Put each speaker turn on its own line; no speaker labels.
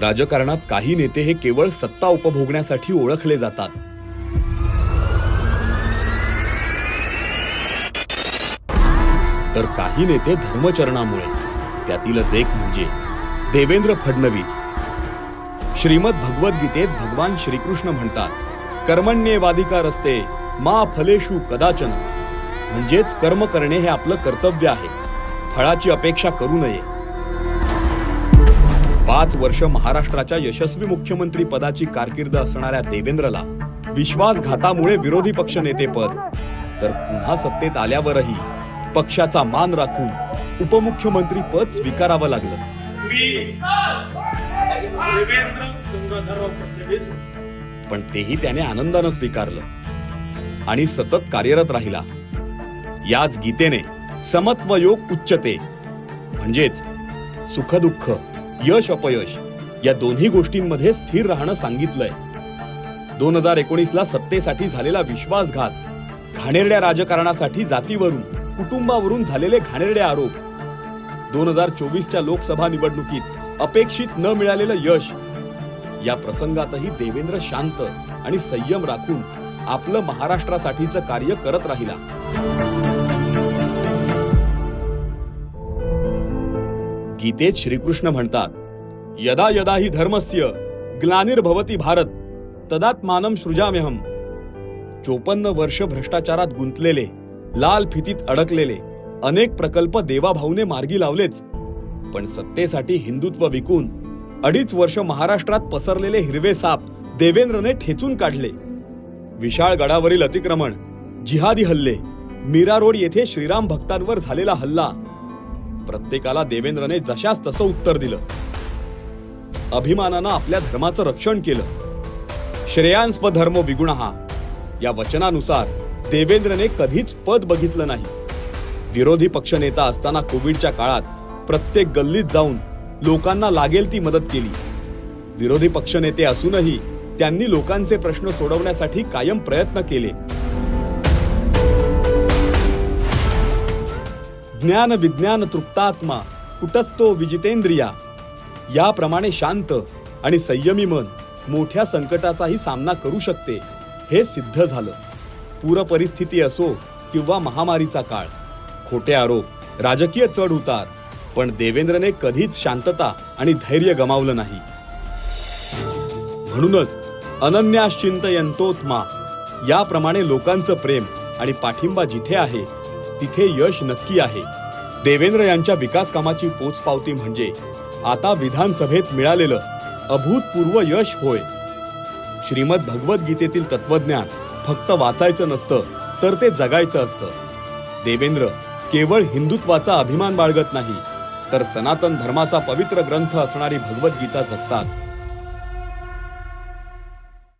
राजकारणात काही नेते हे केवळ सत्ता उपभोगण्यासाठी ओळखले जातात. तर काही नेते धर्मचरणामुळे त्यातीलच एक म्हणजे देवेंद्र फडणवीस. श्रीमद भगवद्गीतेत भगवान श्रीकृष्ण म्हणतात कर्मण्येवाधिकार असते मा फलेषु कदाचन. म्हणजेच कर्म करणे हे आपलं कर्तव्य आहे. फळाची अपेक्षा करू नये. पाच वर्ष महाराष्ट्राच्या यशस्वी मुख्यमंत्री पदाची कारकीर्द असणाऱ्या देवेंद्रला विश्वासघातामुळे विरोधी पक्षनेतेपद तर पुन्हा सत्तेत आल्यावरही पक्षाचा मान राखून उपमुख्यमंत्री पद स्वीकारावं लागलं. पण तेही त्याने आनंदानं स्वीकारलं. आणि सतत कार्यरत राहिला. याच गीतेने समत्व योग उच्चते. म्हणजेच सुखदुःख. यश अपयश या दोन्ही गोष्टींमध्ये स्थिर राहणं सांगितलंय. दोन हजार एकोणीस ला सत्तेसाठी झालेला विश्वासघात घाणेरड्या राजकारणासाठी जातीवरून कुटुंबावरून झालेले घाणेरडे आरोप. दोन हजार चोवीसच्या लोकसभा निवडणुकीत अपेक्षित न मिळालेलं यश. या प्रसंगातही देवेंद्र शांत आणि संयम राखून आपलं महाराष्ट्रासाठीचं कार्य करत राहिला. गीतेत श्रीकृष्ण म्हणतात यदा यदा ही धर्मस्य ग्लानिर्भवती भारत तदात्मानम सृजाम्यहम. चोपन्न वर्ष भ्रष्टाचारात गुंतलेले लाल फितीत अडकलेले अनेक प्रकल्प देवाभाऊने मार्गी लावलेच. पण सत्तेसाठी हिंदुत्व विकून अडीच वर्ष महाराष्ट्रात पसरलेले हिरवे साप देवेंद्रने ठेचून काढले. विशाळ गडावरील अतिक्रमण जिहादी हल्ले मीरा रोड येथे श्रीराम भक्तांवर झालेला हल्ला प्रत्येकाला देवेंद्रने जशाच तसं उत्तर दिलं. अभिमानानं आपल्या धर्माचं रक्षण केलं. श्रेयांस्प धर्म विगुणहा. या वचनानुसार देवेंद्रने कधीच पद बघितलं नाही. विरोधी पक्षनेता असताना कोविडच्या काळात प्रत्येक गल्लीत जाऊन लोकांना लागेल ती मदत केली. विरोधी पक्षनेते असूनही त्यांनी लोकांचे प्रश्न सोडवण्यासाठी कायम प्रयत्न केले. ज्ञान विज्ञान तृप्तात्मा कुटस्थो विजितेंद्रिया. याप्रमाणे शांत आणि संयमी मन मोठ्या संकटाचाही सामना करू शकते हे सिद्ध झालं. पूर परिस्थिती असो किंवा महामारीचा काळ खोटे आरोप राजकीय चढ उतार पण देवेंद्रने कधीच शांतता आणि धैर्य गमावलं नाही. म्हणूनच अनन्याश्चिंतयंतोत्मा याप्रमाणे लोकांचं प्रेम आणि पाठिंबा जिथे आहे तिथे यश नक्की आहे. देवेंद्र यांच्या विकास कामाची पोचपावती म्हणजे आता विधानसभेत मिळालेलं अभूतपूर्व यश होय. श्रीमद भगवद्गीतेतील तत्वज्ञान फक्त वाचायचं नसतं तर ते जगायचं असतं. देवेंद्र केवळ हिंदुत्वाचा अभिमान बाळगत नाही तर सनातन धर्माचा पवित्र ग्रंथ असणारी भगवद्गीता जगतात.